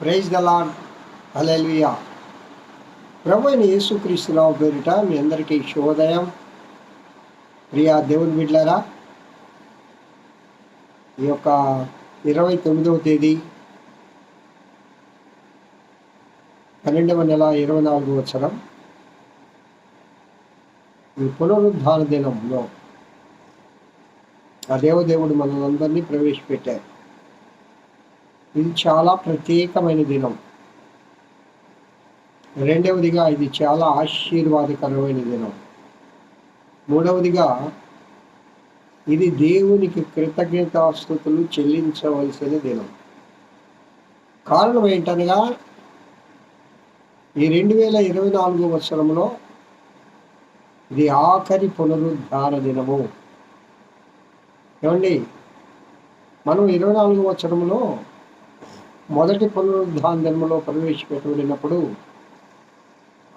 Praise the Lord hallelujah. ప్రభు అయిన యేసుక్రీస్తురావు పేరిట మీ అందరికీ శుభోదయం. ప్రియా దేవుని బిడ్లరా ఈ యొక్క ఇరవై తొమ్మిదవ తేదీ పన్నెండవ నెల ఇరవై నాలుగు వచ్చరం ఈ పునరుద్ధాన దినంలో ఆ దేవదేవుడు మనందరినీ ప్రవేశపెట్టారు. ఇది చాలా ప్రత్యేకమైన దినం. రెండవదిగా ఇది చాలా ఆశీర్వాదకరమైన దినం. మూడవదిగా ఇది దేవునికి కృతజ్ఞతాస్థుతులు చెల్లించవలసిన దినం. కారణం ఏంటనగా ఈ రెండు వేల ఇరవై నాలుగు సంవత్సరంలో ఇది ఆఖరి పునరుద్ధార దినము. ఏమండి? మనం ఇరవై నాలుగు సంవత్సరంలో మొదటి పునరుద్ధానంలో ప్రవేశపెట్టబడినప్పుడు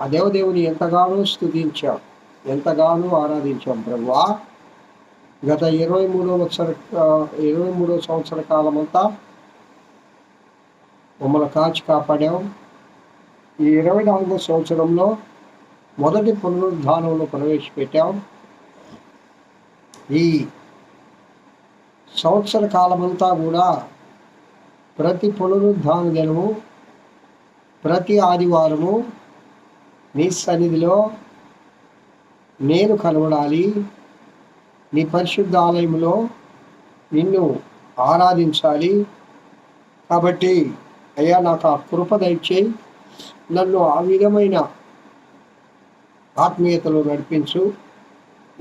ఆ దేవదేవుని ఎంతగానో స్థుతించాం ఎంతగానో ఆరాధించాం ప్రభువా గత ఇరవై మూడో సంవత్సర ఇరవై మూడో సంవత్సర కాలం అంతా మమ్మల్ని కాచి కాపాడాం. ఈ ఇరవై నాలుగో సంవత్సరంలో మొదటి పునరుద్ధానంలో ప్రవేశపెట్టాం. ఈ సంవత్సర కాలమంతా కూడా ప్రతి పునరుద్ధాన దినము ప్రతి ఆదివారము నీ సన్నిధిలో నేను కనబడాలి. నీ పరిశుద్ధ ఆలయంలో నిన్ను ఆరాధించాలి. కాబట్టి అయ్యా నాకు ఆ కృప దయచేయి. నన్ను ఆ విధమైన ఆత్మీయతలో నడిపించు.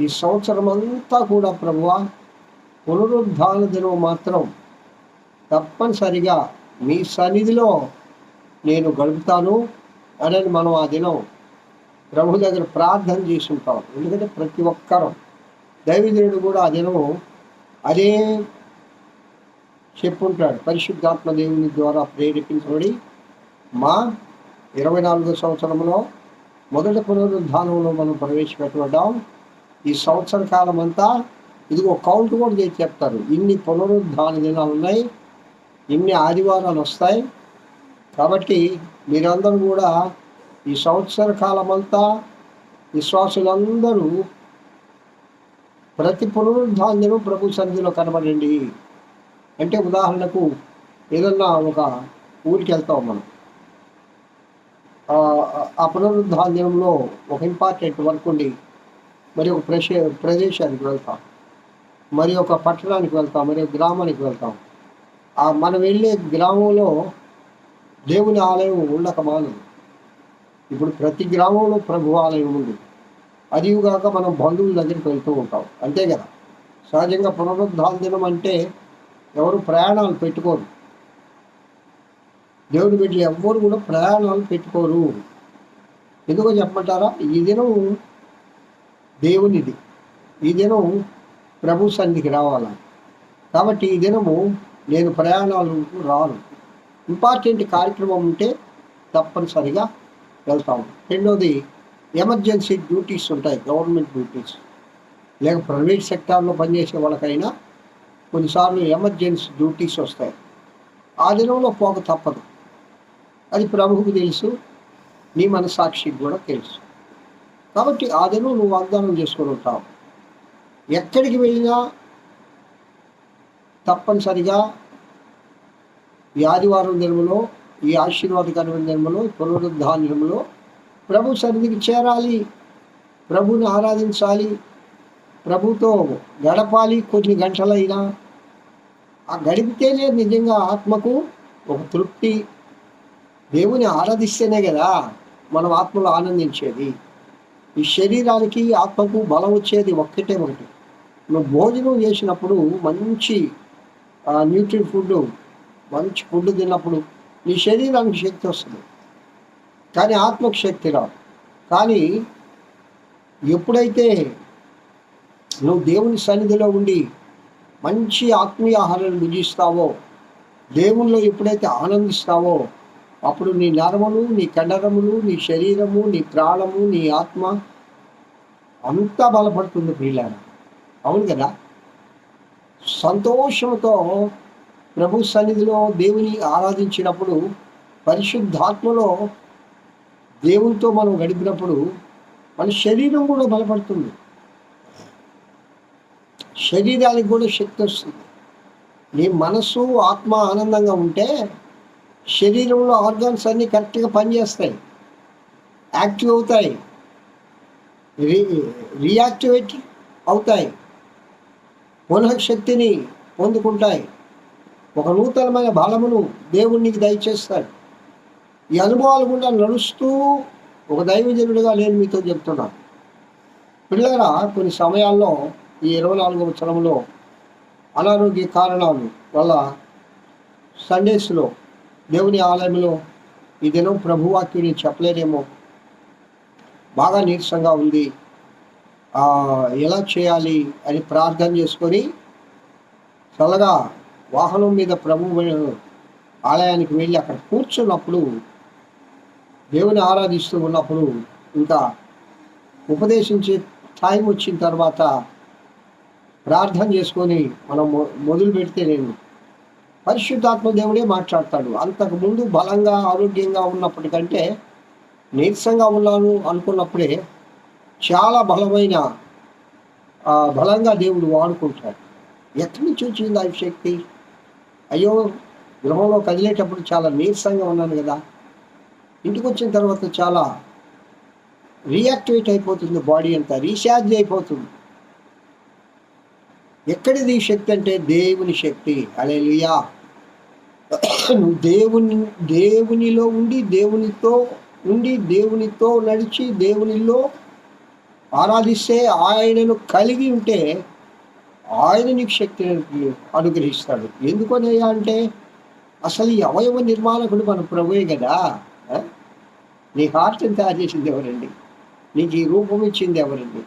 ఈ సంవత్సరం అంతా కూడా ప్రభువ పునరుద్ధాన దినం మాత్రం తప్పనిసరిగా మీ సన్నిధిలో నేను గడుపుతాను అని మనం ఆ దినం ప్రభు దగ్గర ప్రార్థన చేసుకుంటాం. ఎందుకంటే ప్రతి ఒక్కరూ దైవజనుడు కూడా ఆ దినం అదే చెప్పుంటాడు. పరిశుద్ధాత్మ దేవుని ద్వారా ప్రేరేపించబడి మా ఇరవై నాలుగో సంవత్సరంలో మొదటి పునరుద్ధానంలో మనం ప్రవేశపెట్టబడ్డాం. ఈ సంవత్సర కాలం అంతా ఇదిగో కౌంట్ కూడా చేసి చెప్తారు. ఇన్ని పునరుద్ధాన దినాలు ఉన్నాయి ఇన్ని ఆదివారాలు వస్తాయి. కాబట్టి మీరందరూ కూడా ఈ సంవత్సర కాలం అంతా విశ్వాసులందరూ ప్రతి పునరుద్ధాన్యము ప్రభు సన్నిధిలో కనబడండి. అంటే ఉదాహరణకు ఏదన్నా ఒక ఊరికి వెళ్తాం మనం. ఆ పునరుద్ధాన్యంలో ఒక ఇంపార్టెంట్ వర్క్ ఉండి మరి ఒక ప్రదేశ ప్రదేశానికి వెళ్తాం. మరి ఒక పట్టణానికి వెళ్తాం. మరి ఒక గ్రామానికి వెళ్తాం. ఆ మనం వెళ్ళే గ్రామంలో దేవుని ఆలయం ఉండక మానదు ఇప్పుడు ప్రతి గ్రామంలో ప్రభు ఆలయం ఉంది. అదిగాక మనం బంధువుల దగ్గరికి వెళ్తూ ఉంటాం. అంతే కదా? సహజంగా పునరుద్ధాన దినం అంటే ఎవరు ప్రయాణాలు పెట్టుకోరు. దేవుడి బిడ్డలు ఎవ్వరు కూడా ప్రయాణాలు పెట్టుకోరు. ఎందుకో చెప్పమంటారా? ఈ దినం దేవునిది. ఈ దినం ప్రభు సన్నిధికి రావాల? కాబట్టి ఈ దినము నేను ప్రయాణాలు రాను. ఇంపార్టెంట్ కార్యక్రమం ఉంటే తప్పనిసరిగా వెళ్తాము. రెండోది ఎమర్జెన్సీ డ్యూటీస్ ఉంటాయి గవర్నమెంట్ డ్యూటీస్. లేక ప్రైవేట్ సెక్టార్లో పనిచేసే వాళ్ళకైనా కొన్నిసార్లు ఎమర్జెన్సీ డ్యూటీస్ వస్తాయి. ఆ దినంలో పోక తప్పదు. అది ప్రభువుకు తెలుసు నీ మనసాక్షికి కూడా తెలుసు. కాబట్టి ఆ దినం నువ్వు వాగ్దానం చేసుకొని ఉంటావు. ఎక్కడికి వెళ్ళినా తప్పనిసరిగా ఈ ఆదివారం దినములో ఈ ఆశీర్వాదకరమైన దినములో పునరుద్ధాన్యములో ప్రభు సన్నిధికి చేరాలి. ప్రభుని ఆరాధించాలి. ప్రభుతో గడపాలి కొన్ని గంటలైనా. ఆ గడిపితేనే నిజంగా ఆత్మకు ఒక తృప్తి. దేవుని ఆరాధిస్తేనే కదా మనం ఆత్మలో ఆనందించేది. ఈ శరీరానికి ఆత్మకు బలం వచ్చేది ఒక్కటే ఒకటి. నువ్వు భోజనం చేసినప్పుడు మంచి న్యూట్రి ఫుడ్ మంచి ఫుడ్ తిన్నప్పుడు నీ శరీరానికి శక్తి వస్తుంది. కానీ ఆత్మకు శక్తి రాదు. కానీ ఎప్పుడైతే నువ్వు దేవుని సన్నిధిలో ఉండి మంచి ఆత్మీయ ఆహారాన్ని భుజిస్తావో దేవుల్లో ఎప్పుడైతే ఆనందిస్తావో అప్పుడు నీ నరములు నీ కండరములు నీ శరీరము నీ ప్రాణము నీ ఆత్మ అంతా బలపడుతుంది ప్రియులారా. అవును కదా? సంతోషంతో ప్రభు సన్నిధిలో దేవుని ఆరాధించినప్పుడు పరిశుద్ధాత్మలో దేవునితో మనం గడిపినప్పుడు మన శరీరం కూడా బలపడుతుంది. శరీరానికి కూడా శక్తి వస్తుంది. నీ మనసు ఆత్మ ఆనందంగా ఉంటే శరీరంలో ఆర్గాన్స్ అన్నీ కరెక్ట్గా పనిచేస్తాయి. యాక్టివ్ అవుతాయి. రి రియాక్టివేట్ అవుతాయి. పునఃశక్తిని పొందుకుంటాయి. ఒక నూతనమైన బలమును దేవుణ్ణికి దయచేస్తాడు. ఈ అనుభవాలు కూడా నడుస్తూ ఒక దైవజనుడిగా నేను మీతో చెప్తున్నాను. పిల్లల కొన్ని సమయాల్లో ఈ ఇరవై నాలుగవ సంవత్సరంలో అనారోగ్య కారణాలు వల్ల సండేస్లో దేవుని ఆలయంలో ఈ దినం ప్రభువాక్యుని చెప్పలేనేమో. బాగా నీరసంగా ఉంది. ఎలా చేయాలి అని ప్రార్థన చేసుకొని చల్లగా వాహనం మీద ప్రభు ఆలయానికి వెళ్ళి అక్కడ కూర్చున్నప్పుడు దేవుని ఆరాధిస్తూ ఉన్నప్పుడు ఇంకా ఉపదేశించే టైం వచ్చిన తర్వాత ప్రార్థన చేసుకొని మనం మొదలు పెడితే నేను పరిశుద్ధాత్మ దేవుడే మాట్లాడతాడు. అంతకు ముందు బలంగా ఆరోగ్యంగా ఉన్నప్పటికంటే నీరసంగా ఉన్నాను అనుకున్నప్పుడే చాలా బలమైన బలంగా దేవుడు వాడుకుంటాడు. ఎక్కడి నుంచి వచ్చింది ఆ శక్తి? అయ్యో గృహంలో కదిలేటప్పుడు చాలా నీరసంగా ఉన్నాను కదా. ఇంటికి వచ్చిన తర్వాత చాలా రియాక్టివేట్ అయిపోతుంది బాడీ అంతా రీఛార్జ్ అయిపోతుంది. ఎక్కడిది ఈ శక్తి అంటే దేవుని శక్తి. అలే నువ్వు దేవుని దేవునిలో ఉండి దేవునితో ఉండి దేవునితో నడిచి దేవునిలో ఆరాధిస్తే ఆయనను కలిగి ఉంటే ఆయన నీకు శక్తిని అనుగ్రహిస్తాడు. ఎందుకనయ్యా అంటే అసలు ఈ అవయవ నిర్మాణకుడు మన ప్రభువే కదా నీ హార్ట్ని తయారు చేసింది ఎవరండి? నీకు ఈ రూపం ఇచ్చింది ఎవరండి?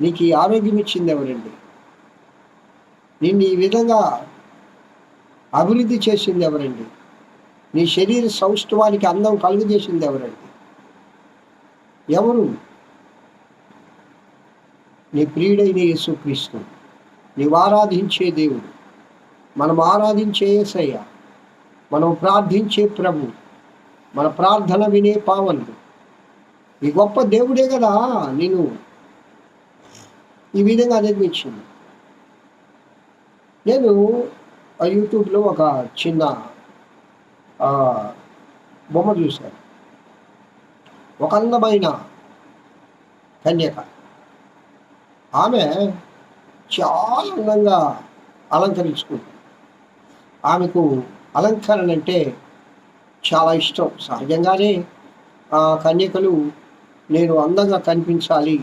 నీకు ఈ ఆరోగ్యం ఇచ్చింది ఎవరండి? నిన్ను ఈ విధంగా అభివృద్ధి చేసింది ఎవరండి? నీ శరీర సౌష్ఠవానికి అందం కలుగజేసింది ఎవరండి? ఎవరు? నీ ప్రియుడైన యేసుక్రీస్తు. నీవు ఆరాధించే దేవుడు. మనం ఆరాధించే యేసయ్య మనం ప్రార్థించే ప్రభు. మన ప్రార్థన వినే పావనుడు. ఈ గొప్ప దేవుడే కదా నేను ఈ విధంగా నిర్మించింది. నేను ఆ యూట్యూబ్లో ఒక చిన్న బొమ్మ చూశాను. ఒక అందమైన కన్యక. ఆమె చాలా అందంగా అలంకరించుకుంది. ఆమెకు అలంకరణ అంటే చాలా ఇష్టం. సహజంగానే ఆ కన్యకలు నేను అందంగా కనిపించాలి.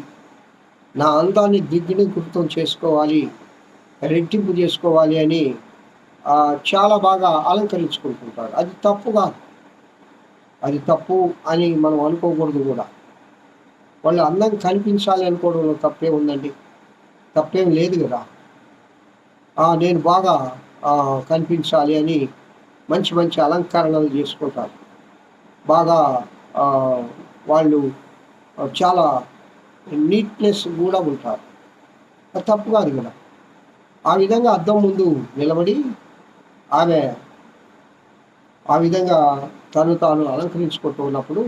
నా అందాన్ని దిగ్గుణీకృతం చేసుకోవాలి. రెట్టింపు చేసుకోవాలి అని చాలా బాగా అలంకరించుకుంటుంటారు. అది తప్పు కాదు. అది తప్పు అని మనం అనుకోకూడదు కూడా. వాళ్ళు అందం కనిపించాలి అనుకోవడంలో తప్పే ఉందండి. తప్పేం లేదు కదా. నేను బాగా కనిపించాలి అని మంచి మంచి అలంకరణలు చేసుకుంటారు. బాగా వాళ్ళు చాలా నీట్నెస్ కూడా ఉంటారు. అది తప్పు కాదు కదా. ఆ విధంగా అద్దం ముందు నిలబడి ఆమె ఆ విధంగా తను తాను అలంకరించుకుంటూ ఉన్నప్పుడు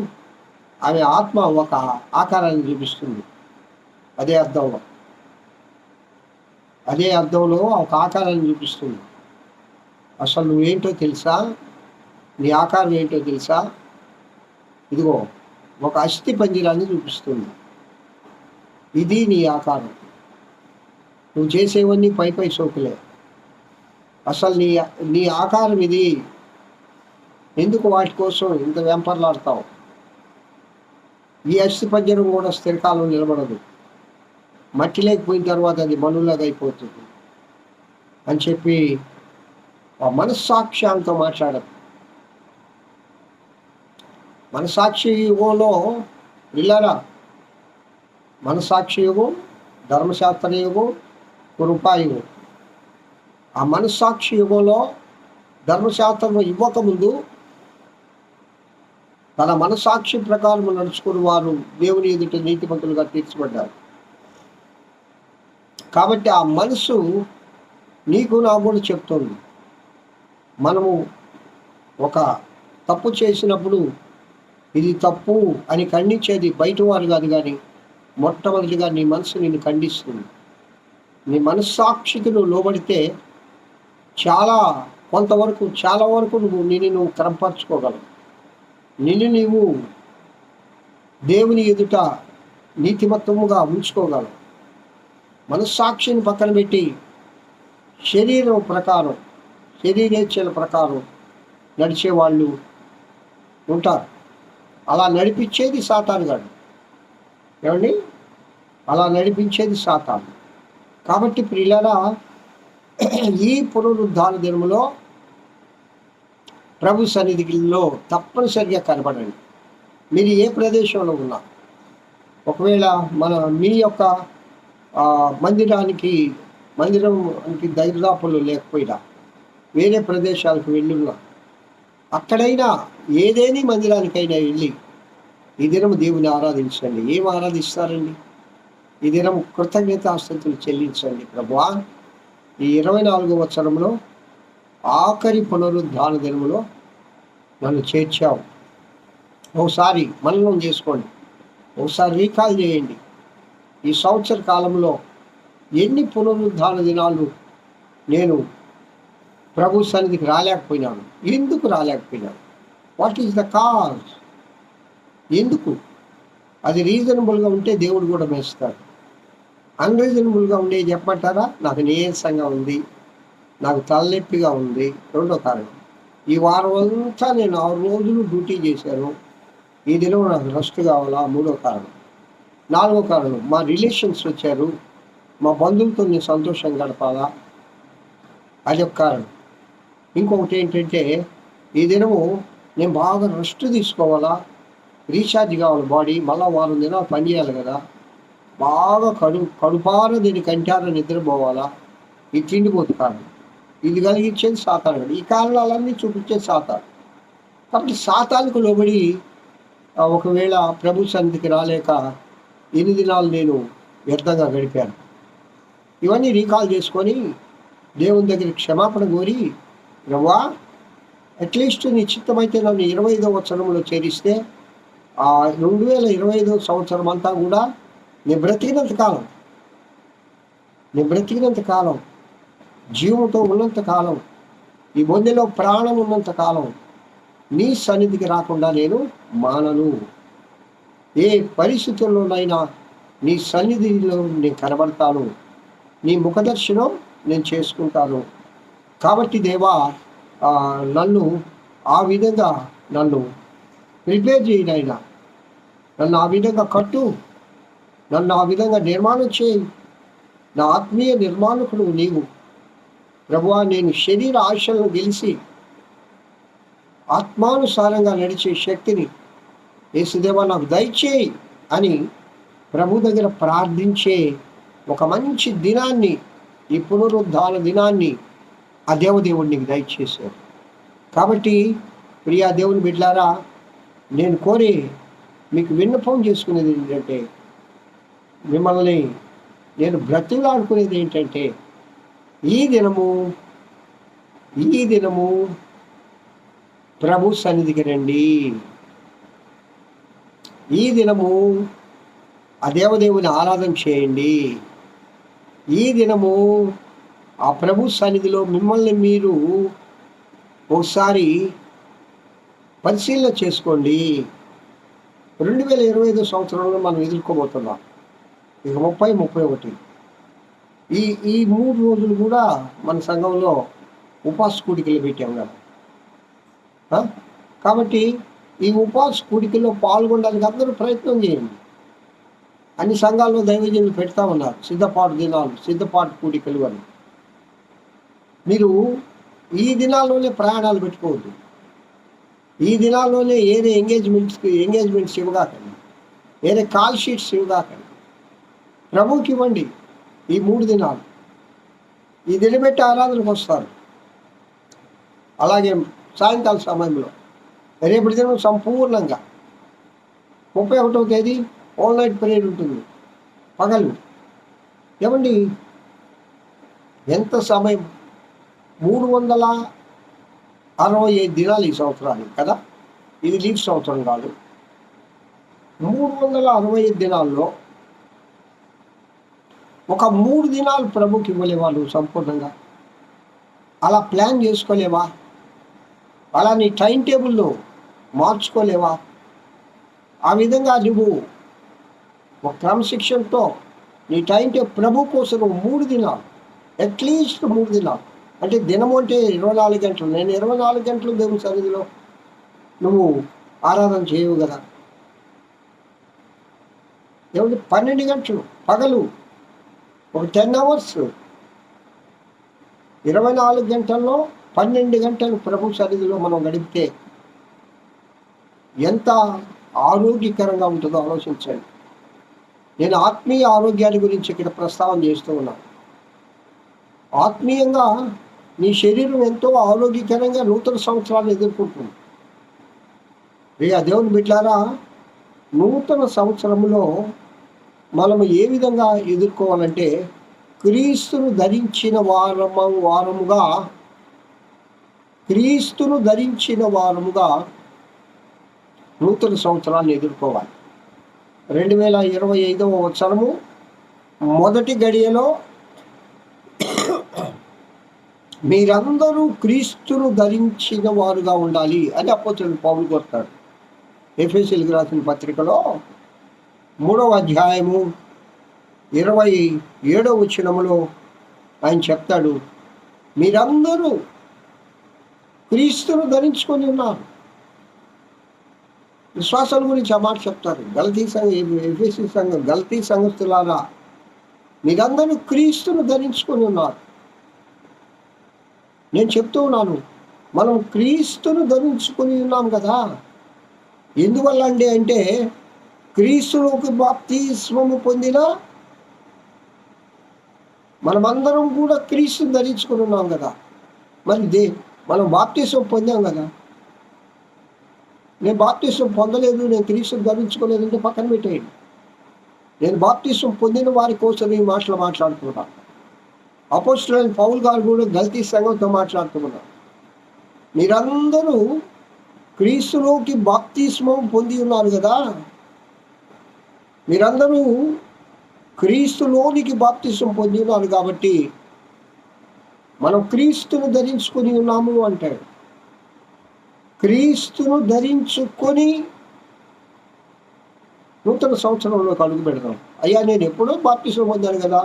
ఆమె ఆత్మ ఒక ఆకారాన్ని చూపిస్తుంది. అదే అర్థంలో. అదే అర్థంలో ఒక ఆకారాన్ని చూపిస్తుంది. అసలు నువ్వేంటో తెలుసా? నీ ఆకారం ఏంటో తెలుసా? ఇదిగో ఒక అస్థి పంజరాన్ని చూపిస్తుంది. ఇది నీ ఆకారం. నువ్వు చేసేవన్నీ పై పై సోకులే. అసలు నీ నీ ఆకారం ఇది. ఎందుకు వాటి కోసం ఇంత వెంపర్లాడతావు ఈ అస్థి పంజరం కూడా స్థిరకాలం నిలబడదు. మట్టి లేకపోయిన తర్వాత అది మనులాగా అయిపోతుంది. అని చెప్పి ఆ మనస్సాక్ష్యాలతో మాట్లాడదు. మనసాక్షి యుగంలో ఇల్లారా మనసాక్షి యుగం ధర్మశాస్త్ర యుగం కృపాయుగం ఆ మనస్సాక్షి యుగంలో ధర్మశాస్త్రం ఇవ్వకముందు తన మనసాక్షి ప్రకారం నడుచుకుని వారు దేవుని ఎదుట నీతిమంతులుగా తీర్చబడ్డారు. కాబట్టి ఆ మనసు నీకు నాకు కూడా చెప్తుంది. మనము ఒక తప్పు చేసినప్పుడు ఇది తప్పు అని ఖండించేది బయట వారు కాదు కానీ మొట్టమొదటిగా నీ మనసు నిన్ను ఖండిస్తుంది. నీ మనస్సాక్షికి నువ్వు లోబడితే చాలా కొంతవరకు చాలా వరకు నువ్వు నిన్ను నువ్వు క్రమపరచుకోగలవు. నిన్ను నీవు దేవుని ఎదుట నీతిమత్వముగా ఉంచుకోగలవు. మనస్సాక్షిని పక్కన పెట్టి శరీరం ప్రకారం శరీరేచ్ఛల ప్రకారం నడిచే వాళ్ళు ఉంటారు. అలా నడిపించేది సాతానుగాడు ఏమండి? అలా నడిపించేది సాతాను. కాబట్టి ప్రియులరా ఈ పునరుద్ధాన దినములో ప్రభు సన్నిధిలో తప్పనిసరిగా కనబడండి. మీరు ఏ ప్రదేశంలో ఉన్నా. ఒకవేళ మన మీ యొక్క మందిరానికి మందిరంకి దరిదాపులు లేకపోయినా వేరే ప్రదేశాలకు వెళ్ళున్నా అక్కడైనా ఏదేని మందిరానికైనా వెళ్ళి ఈ దినం దేవుని ఆరాధించండి. ఏం ఆరాధిస్తారండి? ఈ దినం కృతజ్ఞతాస్థుతులు చెల్లించండి ప్రభువా. ఈ ఇరవై నాలుగో వచనంలో ఆఖరి పునరుద్ధాన దినములో నన్ను చేర్చావు. ఒకసారి మననం చేసుకోండి. ఒకసారి రీకాల్ చేయండి. ఈ సంవత్సర కాలంలో ఎన్ని పునరుద్ధాన దినాలు నేను ప్రభు సన్నిధికి రాలేకపోయినాను? ఎందుకు రాలేకపోయినాను? What is the cause? ఎందుకు? అది రీజనబుల్గా ఉంటే దేవుడు కూడా మెచ్చుతాడు. అన్రీజనబుల్గా ఉండే చెప్పమంటారా? నాకు నీరసంగా ఉంది. నాకు తలనొప్పిగా ఉంది. రెండో కారణం. ఈ వారం అంతా నేను ఆరు రోజులు డ్యూటీ చేశాను. ఈ దినం నాకు రెస్ట్ కావాలా? మూడో కారణం. నాలుగో కారణం మా రిలేషన్స్ వచ్చారు. మా బంధువులతో నేను సంతోషం గడపాలా? అది ఒక కారణం. ఇంకొకటి ఏంటంటే ఈ దినము నేను బాగా రెస్ట్ తీసుకోవాలా? రీఛార్జ్ కావాలి బాడీ మళ్ళీ వారం దినాలు పని చేయాలి కదా? బాగా కడు కడుపార దీని కంటారా నిద్రపోవాలా? ఈ తిండిపోతు కారణం. ఇది కలిగించేది సాతాను ఈ కారణాలన్నీ చూపించేది సాతాను. కాబట్టి సాతానికి లోబడి ఒకవేళ ప్రభు సన్నిధికి రాలేక ఎన్ని దినాలు నేను వ్యర్థంగా గడిపాను? ఇవన్నీ రీకాల్ చేసుకొని దేవుని దగ్గర క్షమాపణ కోరి రవ్వా అట్లీస్ట్ నీ చిత్తమైతే నన్ను ఇరవై ఐదో సంవత్సరంలో చేరిస్తే ఆ రెండు వేల ఇరవై ఐదో సంవత్సరం అంతా కూడా నేను బ్రతికినంత కాలం నేను బ్రతికినంత కాలం జీవంతో ఉన్నంత కాలం ఈ బొందెలో ప్రాణం ఉన్నంత కాలం నీ సన్నిధికి రాకుండా నేను మానను. ఏ పరిస్థితుల్లోనైనా నీ సన్నిధిలో నేను కనబడతాను. నీ ముఖదర్శనం నేను చేసుకుంటాను. కాబట్టి దేవా నన్ను ఆ విధంగా నన్ను ప్రిపేర్ చేయనైనా నన్ను ఆ విధంగా కట్టు. నన్ను ఆ విధంగా నిర్మాణం చేయి. నా ఆత్మీయ నిర్మాణకుడు నీవు. ప్రభువా నేను శరీర ఆశలను గెలిచి ఆత్మానుసారంగా నడిచే శక్తిని యేసుదేవా నాకు దయచేయి అని ప్రభు దగ్గర ప్రార్థించే ఒక మంచి దినాన్ని ఈ పునరుద్ధాన దినాన్ని ఆ దేవదేవుడు నీకు దయచేశాడు. కాబట్టి ప్రియా దేవుని బిడ్లారా నేను కోరి మీకు విన్నపం చేసుకునేది ఏంటంటే మిమ్మల్ని నేను బ్రతిలాడుకునేది ఏంటంటే ఈ దినము ఈ దినము ప్రభు సన్నిధికి రండి. ఈ దినము ఆ దేవదేవుని ఆరాధన చేయండి. ఈ దినము ఆ ప్రభు సన్నిధిలో మిమ్మల్ని మీరు ఒకసారి పరిశీలన చేసుకోండి. రెండు వేల ఇరవై ఐదు సంవత్సరంలో మనం ఎదుర్కోబోతున్నాం. ఇక ముప్పై ముప్పై ఒకటి. ఈ ఈ మూడు రోజులు కూడా మన సంఘంలో ఉపాసకుడికలు పెట్టాం కదా. కాబట్టి ఈ ఉపాసకుడికలో కూడికల్లో పాల్గొనడానికి అందరూ ప్రయత్నం చేయండి. అన్ని సంఘాల్లో దైవజనులు పెడతా ఉన్నారు సిద్ధపాటు దినాలు సిద్ధపాటు కూడికలు అని. మీరు ఈ దినాల్లోనే ప్రయాణాలు పెట్టుకోవద్దు. ఈ దినాల్లోనే ఏరే ఎంగేజ్మెంట్స్కి ఎంగేజ్మెంట్స్ ఇవ్వగాకండి. ఏరే కాల్ షీట్స్ ఇవ్వగాకండి. ప్రభుకి ఇవ్వండి. ఈ మూడు దినాలు. ఈ దినబెట్టి ఆరాధనకు వస్తారు. అలాగే సాయంకాల సమయంలో రేపటి దినం సంపూర్ణంగా. ముప్పై ఒకటవ తేదీ ఆల్ నైట్ పీరియడ్ ఉంటుంది. పగలు. ఏమండి? ఎంత సమయం? మూడు వందల అరవై ఐదు దినాలు ఈ సంవత్సరానికి కదా? ఇది లీవ్ సంవత్సరం కాదు. మూడు వందల అరవై ఐదు దినాల్లో ఒక మూడు దినాలు ప్రభుకి ఇవ్వలేవా నువ్వు సంపూర్ణంగా. అలా ప్లాన్ చేసుకోలేవా? అలా నీ టైం టేబుల్లో మార్చుకోలేవా? ఆ విధంగా నువ్వు ఒక క్రమశిక్షణతో నీ టైం టేబుల్ ప్రభు కోసం మూడు దినాలు అట్లీస్ట్ మూడు దినాలు. అంటే దినం అంటే ఇరవై నాలుగు గంటలు. నేను ఇరవై నాలుగు గంటలు దేవుని సన్నిధిలో నువ్వు ఆరాధన చేయవు కదా? దేవుడి పన్నెండు గంటలు పగలు ఒక టెన్ అవర్స్. ఇరవై నాలుగు గంటల్లో పన్నెండు గంటలు ప్రభు సన్నిధిలో మనం గడిపితే ఎంత ఆరోగ్యకరంగా ఉంటుందో ఆలోచించండి. నేను ఆత్మీయ ఆరోగ్యాన్ని గురించి ఇక్కడ ప్రస్తావన చేస్తూ ఉన్నాను ఆత్మీయంగా నీ శరీరం ఎంతో ఆరోగ్యకరంగా నూతన సంవత్సరాలు ఎదుర్కొంటుంది. ప్రియ దేవుని బిడ్డారా నూతన సంవత్సరంలో మనము ఏ విధంగా ఎదుర్కోవాలంటే క్రీస్తును ధరించిన వారము వారముగా క్రీస్తును ధరించిన వారముగా నూతన సంవత్సరాన్ని ఎదుర్కోవాలి. రెండు వేల ఇరవై ఐదవ సంవత్సరము మొదటి గడియలో మీరందరూ క్రీస్తును ధరించిన వారుగా ఉండాలి అని అపోతులు పౌలు కోరుతాడు ఎఫ్ఎస్ఎల్కి రాసిన పత్రికలో మూడవ అధ్యాయము ఇరవై ఏడవ వచనములో ఆయన చెప్తాడు మీరందరూ క్రీస్తును ధరించుకొని ఉన్నారు. విశ్వాసాల గురించి ఆ మాట చెప్తారు. గలతీ సంఘం ఎఫ్ఎస్సి సంఘం గలతీ సంఘస్థులారా మీరందరూ క్రీస్తును ధరించుకొని ఉన్నారు. నేను చెప్తూ ఉన్నాను మనం క్రీస్తును ధరించుకొని ఉన్నాం కదా. ఎందువల్ల అండి అంటే క్రీస్తులోకి బాప్తిస్వము పొందిన మనమందరం కూడా క్రీస్తుని ధరించుకుని ఉన్నాం కదా. మరి దే మనం బాప్తిస్వం పొందాం కదా. నేను బాప్తిస్వం పొందలేదు నేను క్రీస్తుని ధరించుకోలేదు అంటే పక్కన పెట్టేయండి. నేను బాప్తిస్వం పొందిన వారి కోసం ఈ మాటలు మాట్లాడుతున్నాను అపోస్టులైన పౌల్ గారు కూడా గల్తీ సంఘంతో మాట్లాడుతున్నారు. మీరందరూ క్రీస్తులోకి బాప్తిస్మం పొంది ఉన్నారు కదా. మీరందరూ క్రీస్తులోనికి బాప్తిసం పొంది ఉన్నారు కాబట్టి మనం క్రీస్తును ధరించుకొని ఉన్నాము అంటాడు క్రీస్తును ధరించుకొని నూతన సంవత్సరంలో అడుగు పెడతాం అయ్యా నేను ఎప్పుడో బాప్తిసం పొందాను కదా.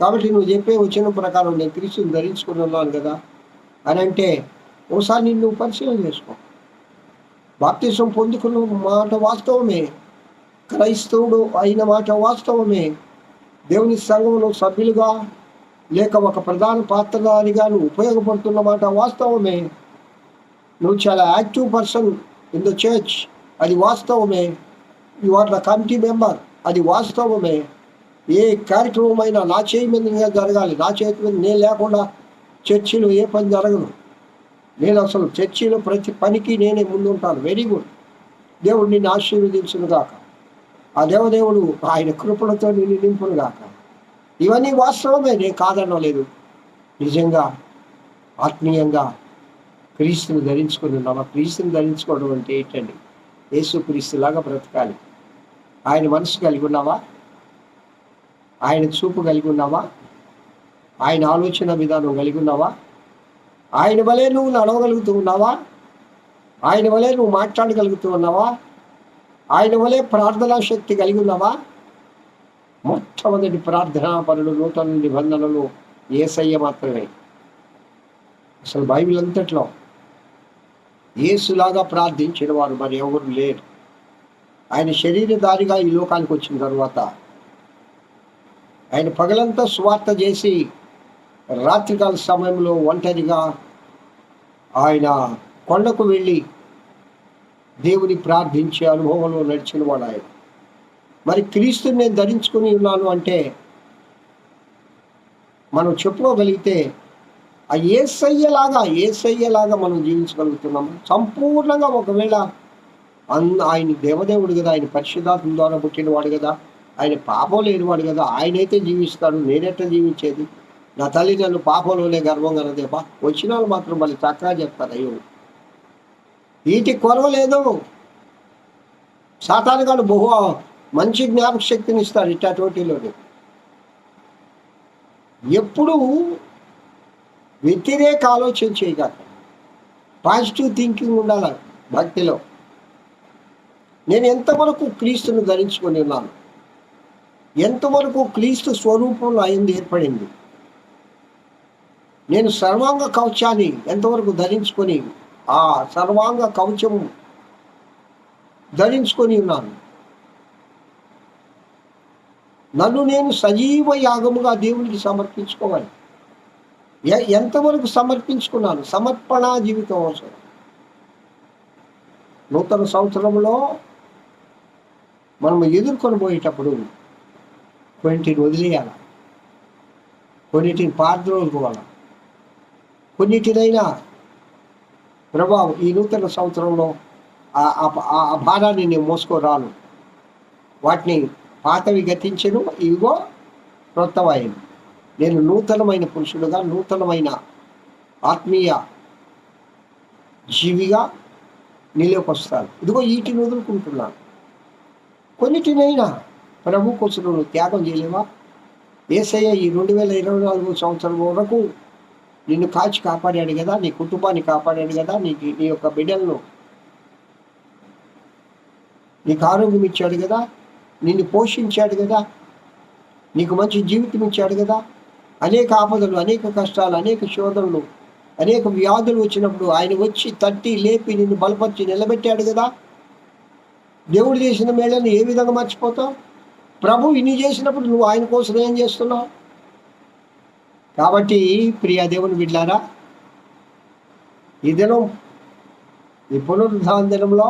కాబట్టి నువ్వు చెప్పే వచ్చిన ప్రకారం నేను క్రీస్తుని ధరించుకుని ఉన్నాను కదా అని అంటే ఓసారి నిన్ను పరిశీలన చేసుకో. బాప్తిసం పొందుకున్న మాట వాస్తవమే. క్రైస్తవుడు అయిన మాట వాస్తవమే. దేవుని సంఘంలో సభ్యులుగా లేక ఒక ప్రధాన పాత్రధారిగా నువ్వు ఉపయోగపడుతున్న మాట వాస్తవమే. నువ్వు చాలా active person in the church అది వాస్తవమే. You are the committee member అది వాస్తవమే. ఏ కార్యక్రమం అయినా నా చేయి మీద జరగాలి నా చేతి మీద నేను లేకుండా చర్చిలో ఏ పని జరగదు. నేను అసలు చర్చిలో ప్రతి పనికి నేనే ముందుంటాను. Very good. దేవుడు నిన్ను ఆశీర్వదించును కాక ఆ దేవదేవుడు ఆయన కృపలతో నిన్ను ఇవన్నీ వాస్తవమే నేను కాదనలేదు నిజంగా ఆత్మీయంగా క్రీస్తుని ధరించుకుని ఉన్నామా క్రీస్తుని ధరించుకోవడం అంటే ఏంటండి? యేసు క్రీస్తులాగా బ్రతకాలి. ఆయన మనసు కలిగి ఉన్నావా? ఆయన చూపు కలిగి ఉన్నావా? ఆయన ఆలోచన విధానం కలిగి ఉన్నావా? ఆయన వలె నువ్వు నడవగలుగుతూ ఉన్నావా? ఆయన వలె నువ్వు మాట్లాడగలుగుతూ ఉన్నావా? ఆయన వలె ప్రార్థనా శక్తి కలిగి ఉన్నావా? మొట్టమొదటి ప్రార్థనా పనులు నూతన నిబంధనలు ఏసయ్య మాత్రమే. అసలు బైబిల్ అంతట్లో ఏసులాగా ప్రార్థించిన వారు మరి ఎవరు లేరు. ఆయన శరీరధారిగా ఈ లోకానికి వచ్చిన తర్వాత ఆయన పగలంతా స్వార్థ చేసి రాత్రికాల సమయంలో ఒంటరిగా ఆయన కొండకు వెళ్ళి దేవుని ప్రార్థించే అనుభవంలో నడిచిన వాడు ఆయన. మరి క్రీస్తుని నేను ధరించుకుని ఉన్నాను అంటే మనం చెప్పుకోగలిగితే ఆ ఏసయ్యలాగా ఏసయ్యలాగా మనం జీవించగలుగుతున్నాము. సంపూర్ణంగా ఒకవేళ అన్న ఆయన దేవదేవుడు కదా ఆయన పరిశుద్ధాత్మ ద్వారా పుట్టినవాడు కదా ఆయన పాపం లేనివాడు కదా ఆయనైతే జీవిస్తాడు నేనెట్లా జీవించేది. నా తల్లి నన్ను పాపంలోనే గర్వం కనదేపా వచ్చిన వాళ్ళు మాత్రం మళ్ళీ చక్కగా చెప్తారు అయ్యో. వీటి కొరవలేదు సాతానుగాడు బహు మంచి జ్ఞాపక శక్తిని ఇస్తాడు ఇట్టా ఎప్పుడు వ్యతిరేక ఆలోచన చేయగల పాజిటివ్ థింకింగ్ ఉండాలి భక్తిలో. నేను ఎంతవరకు క్రీస్తును ధరించుకొని ఉన్నాను? ఎంతవరకు క్రీస్తు స్వరూపంలో అయింది ఏర్పడింది? నేను సర్వాంగ కవచాన్ని ఎంతవరకు ధరించుకొని ఆ సర్వాంగ కవచము ధరించుకొని ఉన్నాను. నన్ను నేను సజీవ యాగముగా దేవునికి సమర్పించుకోవాలి. ఎంతవరకు సమర్పించుకున్నాను? సమర్పణ జీవితం అవసరం. నూతన సంవత్సరంలో మనం ఎదుర్కొని పోయేటప్పుడు కొన్నిటిని వదిలేయాల? కొన్నిటిని పారద్రోలుకోవాలి? కొన్నిటినైనా ప్రభావం ఈ నూతన సంవత్సరంలో ఆ- ఆ- భారాన్ని నేను మోసుకోరాను. వాటిని పాతవి గతించను ఇవిగో క్రొత్తవాయను నేను నూతనమైన పురుషుడుగా నూతనమైన ఆత్మీయ జీవిగా నిలవకొస్తాను ఇదిగో వీటిని వదులుకుంటున్నాను. కొన్నిటినైనా ప్రభు కోసం నువ్వు త్యాగం చేయలేవా ఏసయ్య ఈ రెండు వేల ఇరవై నాలుగు సంవత్సరం వరకు నిన్ను కాచి కాపాడాడు కదా నీ కుటుంబాన్ని కాపాడాడు కదా నీకు నీ యొక్క బిడ్డలను. నీకు ఆరోగ్యం ఇచ్చాడు కదా నిన్ను పోషించాడు కదా నీకు మంచి జీవితం ఇచ్చాడు కదా. అనేక ఆపదలు అనేక కష్టాలు అనేక శోధనలు అనేక వ్యాధులు వచ్చినప్పుడు ఆయన వచ్చి తట్టి లేపి నిన్ను బలపరిచి నిలబెట్టాడు కదా. దేవుడు చేసిన మేళను ఏ విధంగా మర్చిపోతావు? ప్రభు ఇన్ని చేసినప్పుడు నువ్వు ఆయన కోసం ఏం చేస్తున్నావు? కాబట్టి ప్రియ దేవుని బిడ్డారా ఈ దినం ఈ పునరుద్ధాన దినంలో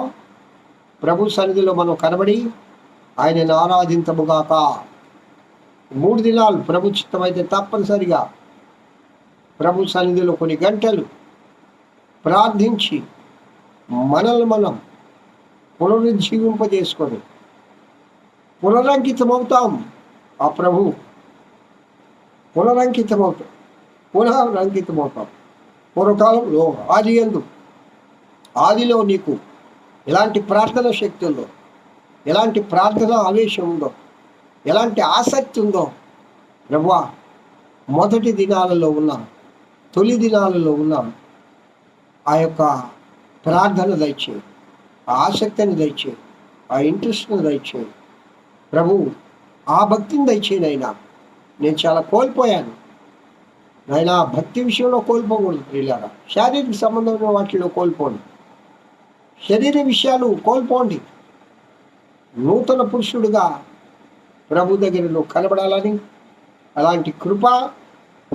ప్రభు సన్నిధిలో మనం కనబడి ఆయనను ఆరాధించముగాక. మూడు దినాలు ప్రభు చిత్తమైతే తప్పనిసరిగా ప్రభు సన్నిధిలో కొన్ని గంటలు ప్రార్థించి మనల్ని మనం పునరుజ్జీవింపజేసుకొని పునరంకితమవుతాం. ఆ ప్రభు పునరంకితమవుతాం పునరంకితమవుతాం పూర్వకాలంలో ఆది ఎందు. ఆదిలో నీకు ఎలాంటి ప్రార్థన శక్తి ఉందో ఎలాంటి ప్రార్థన ఆవేశం ఉందో ఎలాంటి ఆసక్తి ఉందో ప్రభా మొదటి దినాలలో ఉన్న తొలి దినాలలో ఉన్న ఆ యొక్క ప్రార్థన దయచేయి. ఆ ఆసక్తిని దయచేయి. ఆ ఇంట్రెస్ట్ని దయచేయి. ప్రభు ఆ భక్తిని దయచేయనైనా నేను చాలా కోల్పోయాను. నాయన భక్తి విషయంలో కోల్పోకూడదు ప్రియులారా శారీరక సంబంధమైన వాటిలో కోల్పోండి. శరీర విషయాలు కోల్పోండి. నూతన పురుషుడుగా ప్రభు దగ్గరలో కనబడాలని అలాంటి కృప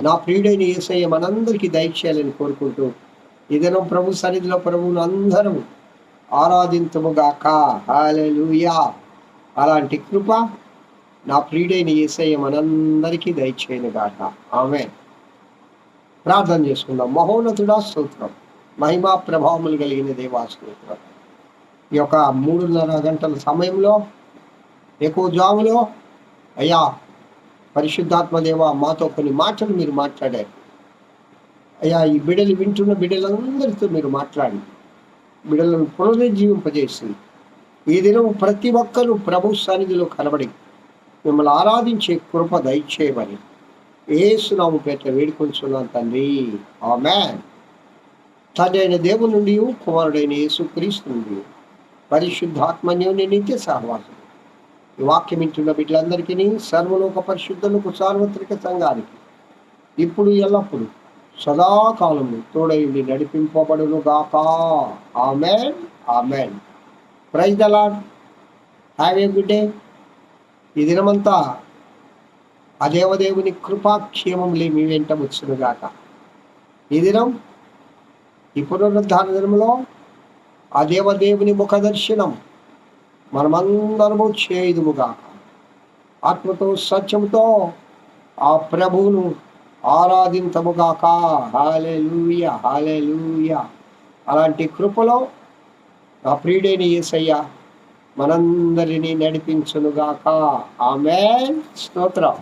నా ప్రియుడైన ఏసయ్య మనందరికీ దయచేయాలని కోరుకుంటూ ఇదనో ప్రభు సన్నిధిలో ప్రభువును అందరం ఆరాధించముగాక హాలూయా అలాంటి కృప నా ప్రియుడైన ఏసయ్య మనందరికీ దయచేయను గాక. ఆమె ప్రార్థన చేసుకుందాం. మహోన్నతుడా స్తోత్రం. మహిమా ప్రభావములు కలిగిన దేవా స్తోత్రం. ఈ యొక్క మూడున్నర గంటల సమయంలో ఎక్కువ జాములో అయ్యా పరిశుద్ధాత్మ దేవ మాతో కొన్ని మాటలు మీరు మాట్లాడారు. అయ్యా ఈ బిడ్డలు వింటున్న బిడ్డలందరితో మీరు మాట్లాడి బిడ్డలను పునరుజ్జీవింపజేసి ఈ దినం ప్రతి ఒక్కరూ ప్రభు సన్నిధిలో కనబడి మిమ్మల్ని ఆరాధించే కృప దయచేయమని ఏసునాము పేట వేడుకొంచున్నాను తండ్రి. ఆమె తండ్రి అయిన దేవుని నుండి కుమారుడైన యేసు క్రీస్తు నుండి పరిశుద్ధాత్మన్యుని నిత్య సహవాసం. ఈ వాక్యం ఇంటున్న బిడ్డలందరికీ సర్వలోక పరిశుద్ధులకు సార్వత్రిక సంఘానికి ఇప్పుడు ఎల్లప్పుడు సదాకాలము తోడయుండి నడిపింపబడును గాక amen. Amen. Praise the Lord have a good day. ఈ దినమంతా ఆ దేవదేవుని కృపాక్షేమములే మీ వెంట వచ్చునుగాక. ఈ దినం ఈ పునరుద్ధార దినంలో ఆ దేవదేవుని ముఖ దర్శనం మనమందరము చేయుదుముగాక. ఆత్మతో సత్యముతో ఆ ప్రభువును ఆరాధించముగాక హాలే లూయ అలాంటి కృపలో నా ప్రియుడైన ఏసయ్యా మనందరినీ నడిపించునుగాక. ఆమె స్తోత్రం.